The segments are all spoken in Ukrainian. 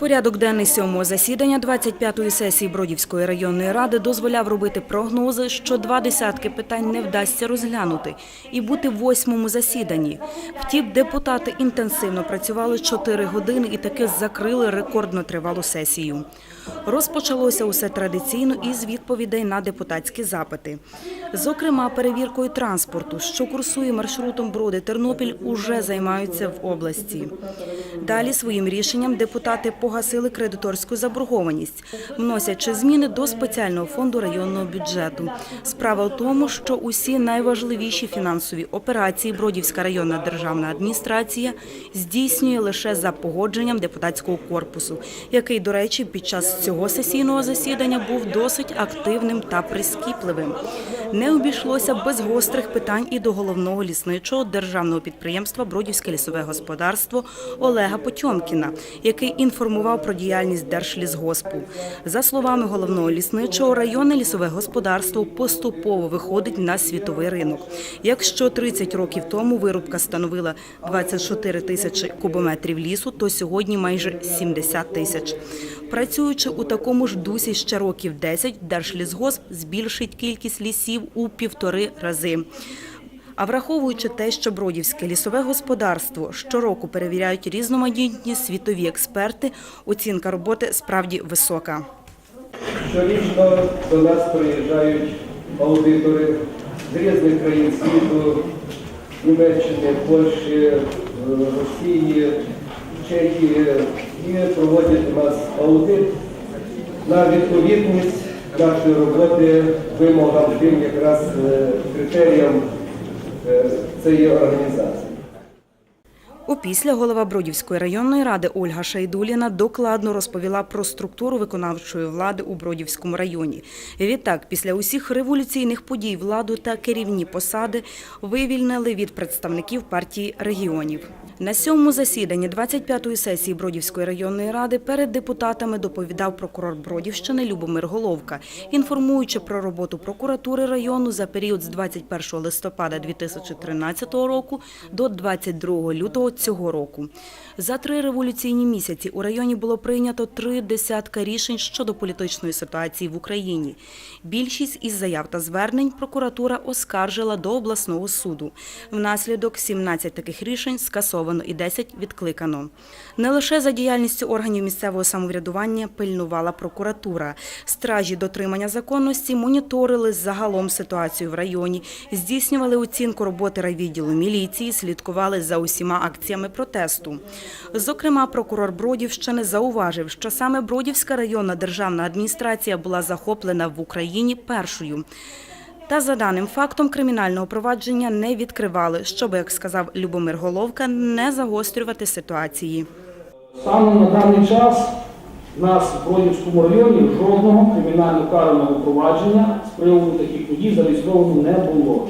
Порядок денний сьомого засідання 25-ї сесії Бродівської районної ради дозволяв робити прогнози, що два десятки питань не вдасться розглянути і бути в восьмому засіданні. Втім, депутати інтенсивно працювали 4 години і таки закрили рекордно тривалу сесію. Розпочалося усе традиційно із відповідей на депутатські запити. Зокрема, перевіркою транспорту, що курсує маршрутом Броди-Тернопіль, уже займаються в області. Далі своїм рішенням депутати погасили кредиторську заборгованість, вносячи зміни до спеціального фонду районного бюджету. Справа в тому, що усі найважливіші фінансові операції Бродівська районна державна адміністрація здійснює лише за погодженням депутатського корпусу, який, до речі, під час цього сесійного засідання був досить активним та прискіпливим. Не обійшлося без гострих питань і до головного лісничого державного підприємства Бродівське лісове господарство Олега Потьомкіна, який інформував про діяльність Держлісгоспу. За словами головного лісничого, районне лісове господарство поступово виходить на світовий ринок. Якщо 30 років тому вирубка становила 24 тисячі кубометрів лісу, то сьогодні майже 70 тисяч. Працюючи у такому ж дусі ще років 10, Держлісгосп збільшить кількість лісів у півтори рази. А враховуючи те, що Бродівське лісове господарство щороку перевіряють різноманітні світові експерти, оцінка роботи справді висока. Щорічно до нас приїжджають аудитори з різних країн світу, Німеччини, Польщі, е, Росії, Чехії і проводять у нас аудит на відповідність нашої роботи вимогам тим якраз е, критеріям е, цієї організації. Опісля голова Бродівської районної ради Ольга Шайдуліна докладно розповіла про структуру виконавчої влади у Бродівському районі. Відтак, після усіх революційних подій владу та керівні посади вивільнили від представників партії регіонів. На сьомому засіданні 25-ї сесії Бродівської районної ради перед депутатами доповідав прокурор Бродівщини Любомир Головка, інформуючи про роботу прокуратури району за період з 21 листопада 2013 року до 22 лютого цього року. За три революційні місяці у районі було прийнято три десятка рішень щодо політичної ситуації в Україні. Більшість із заяв та звернень прокуратура оскаржила до обласного суду. Внаслідок 17 таких рішень скасовано і 10 відкликано. Не лише за діяльністю органів місцевого самоврядування пильнувала прокуратура. Стражі дотримання законності моніторили загалом ситуацію в районі, здійснювали оцінку роботи райвідділу міліції, слідкували за усіма акціями протесту. Зокрема, прокурор Бродівщини зауважив, що саме Бродівська районна державна адміністрація була захоплена в Україні першою. Та за даним фактом кримінального провадження не відкривали, щоб, як сказав Любомир Головка, не загострювати ситуації. Станом на даний час нас в Бродівському районі жодного кримінально караного провадження з приводу таких подій зареєстровано не було.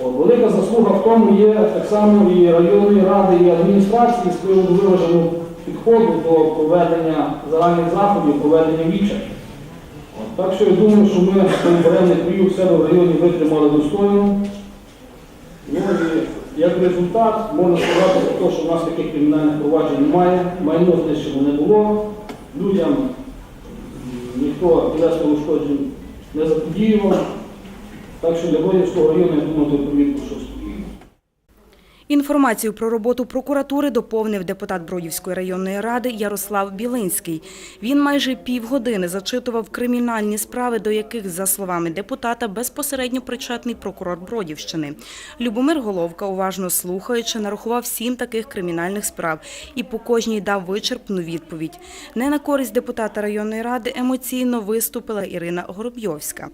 От, велика заслуга в тому є так само і районної ради, і адміністрації з приводу виваженого підходу до проведення загальних заходів, проведення віча. Так що я думаю, що ми беремний період в себе в районі витримали достойно. Ну і як результат можна сказати про те, що в нас таких кримінальних проваджень немає, майно знищено не було, людям ніхто тілесних ушкоджень не заподіював. Так що для Борівського району, я думаю, той повірку, що спокійно. Інформацію про роботу прокуратури доповнив депутат Бродівської районної ради Ярослав Білинський. Він майже півгодини зачитував кримінальні справи, до яких, за словами депутата, безпосередньо причетний прокурор Бродівщини. Любомир Головка, уважно слухаючи, нарахував сім таких кримінальних справ і по кожній дав вичерпну відповідь. Не на користь депутата районної ради емоційно виступила Ірина Горобйовська.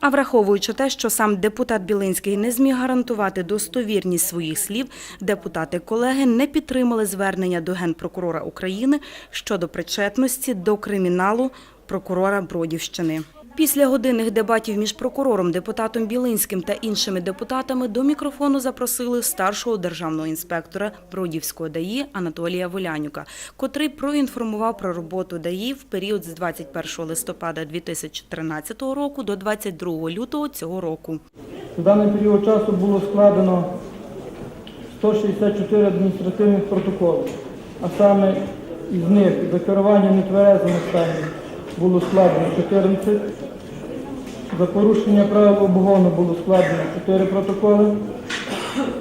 А враховуючи те, що сам депутат Білинський не зміг гарантувати достовірність своїх слів, депутати-колеги не підтримали звернення до Генпрокурора України щодо причетності до криміналу прокурора Бродівщини. Після годинних дебатів між прокурором, депутатом Білинським та іншими депутатами до мікрофону запросили старшого державного інспектора Бродівського ДАІ Анатолія Волянюка, котрий проінформував про роботу ДАІ в період з 21 листопада 2013 року до 22 лютого цього року. За даний період часу було складено 164 адміністративних протоколи, а саме із них за керування нетверезим стані було складено 14. За порушення правил обгону було складено 4 протоколи.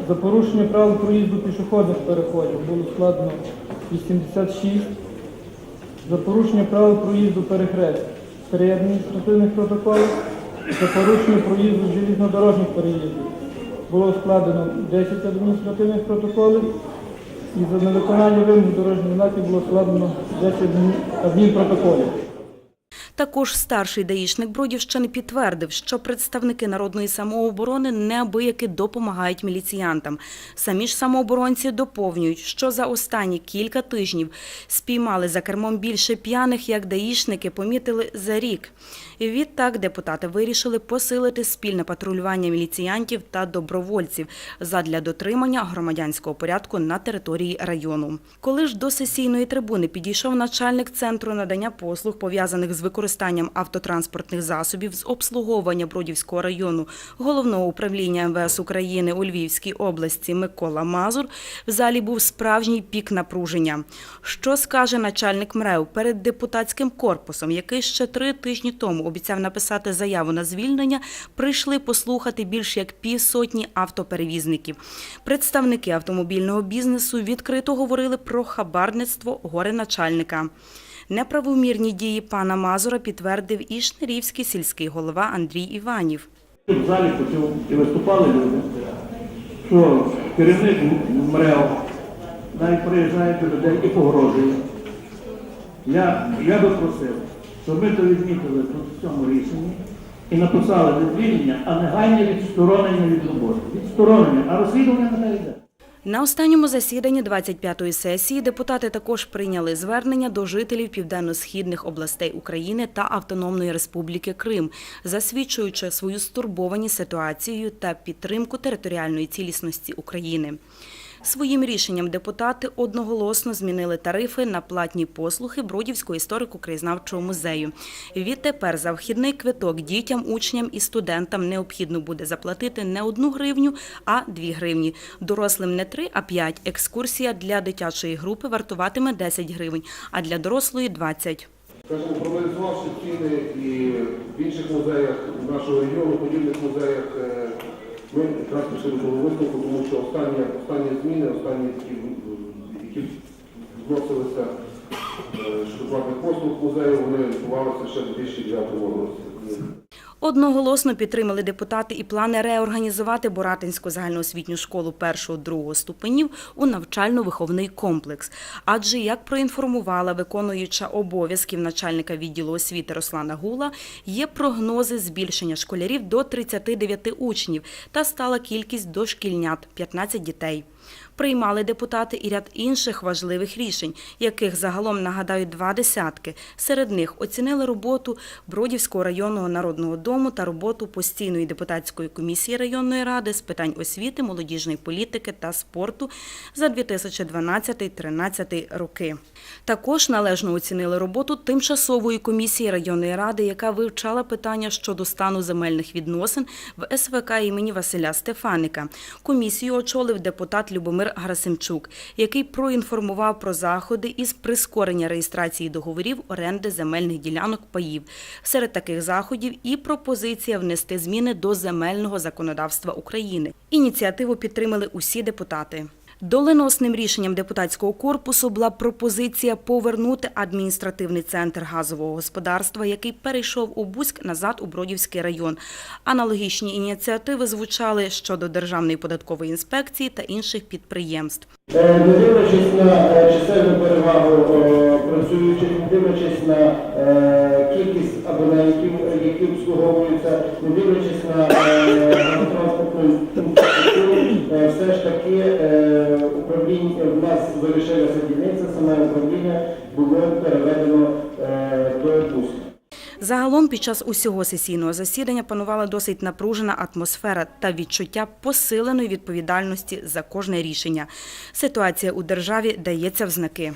За порушення правил проїзду пішохідних переходів було складено 86. За порушення правил проїзду перехрест 3 адміністративних протоколи. За порушення проїзду железнодорожніх переїздів було складено 10 адміністративних протоколів. І за невиконання вимог дорожніх знаків було складено 10 адмінпротоколів. Також старший даїшник Бродівщини підтвердив, що представники народної самооборони неабияки допомагають міліціянтам. Самі ж самооборонці доповнюють, що за останні кілька тижнів спіймали за кермом більше п'яних, як даїшники помітили за рік. Відтак депутати вирішили посилити спільне патрулювання міліціянтів та добровольців задля дотримання громадянського порядку на території району. Коли ж до сесійної трибуни підійшов начальник центру надання послуг, пов'язаних з використанням автотранспортних засобів з обслуговування Бродівського району головного управління МВС України у Львівській області Микола Мазур, в залі був справжній пік напруження. Що скаже начальник МРЕВ перед депутатським корпусом, який ще три тижні тому обіцяв написати заяву на звільнення, прийшли послухати більш як півсотні автоперевізників. Представники автомобільного бізнесу відкрито говорили про хабарництво горе начальника. Неправомірні дії пана Мазура підтвердив і Шнирівський сільський голова Андрій Іванів. В залі і виступали люди, що керівник МРЕО навіть приїжджає до людей і погрожує. Я, я би просив, щоб ми то відмітили в цьому рішенні і написали не а негайне відсторонення від роботи. Відсторонення, а розслідування не йде. На останньому засіданні 25-ї сесії депутати також прийняли звернення до жителів південно-східних областей України та Автономної Республіки Крим, засвідчуючи свою стурбованість ситуацією та підтримку територіальної цілісності України. Своїм рішенням депутати одноголосно змінили тарифи на платні послуги Бродівського історико-краєзнавчого музею. Відтепер за вхідний квиток дітям, учням і студентам необхідно буде заплатити не одну гривню, а дві гривні. Дорослим не три, а п'ять. Екскурсія для дитячої групи вартуватиме 10 гривень, а для дорослої 20. Скажімо, проаналізувавши ціни і в інших музеях нашого регіону, подібних музеях, е, ми якраз пішли до висновку, тому що останні, останні зміни, останні такі, які вносилися е, щодо платних послуг музею, вони відбувалися ще в 2009 році. Одноголосно підтримали депутати і плани реорганізувати Боратинську загальноосвітню школу першого-другого ступенів у навчально-виховний комплекс. Адже, як проінформувала виконуюча обов'язків начальника відділу освіти Руслана Гула, є прогнози збільшення школярів до 39 учнів та стала кількість дошкільнят – 15 дітей. Приймали депутати і ряд інших важливих рішень, яких загалом нагадаю два десятки. Серед них оцінили роботу Бродівського районного народного дому та роботу постійної депутатської комісії районної ради з питань освіти, молодіжної політики та спорту за 2012-2013 роки. Також належно оцінили роботу тимчасової комісії районної ради, яка вивчала питання щодо стану земельних відносин в СВК імені Василя Стефаника. Комісію очолив депутат Любомир Грасимчук, який проінформував про заходи із прискорення реєстрації договорів оренди земельних ділянок паїв. Серед таких заходів і пропозиція внести зміни до земельного законодавства України. Ініціативу підтримали усі депутати. Доленосним рішенням депутатського корпусу була пропозиція повернути адміністративний центр газового господарства, який перейшов у Бузьк назад у Бродівський район. Аналогічні ініціативи звучали щодо Державної податкової інспекції та інших підприємств. Е, Не дивлячись на е, чисельну перевагу е, працюючих, дивлячись на кількість абонентів, які обслуговуються, не дивлячись на транспортну інфраструктуру, все ж таки е, управління в нас залишилася дільниця, саме управління було переведено е, до Буска. Загалом під час усього сесійного засідання панувала досить напружена атмосфера та відчуття посиленої відповідальності за кожне рішення. Ситуація у державі дається в знаки.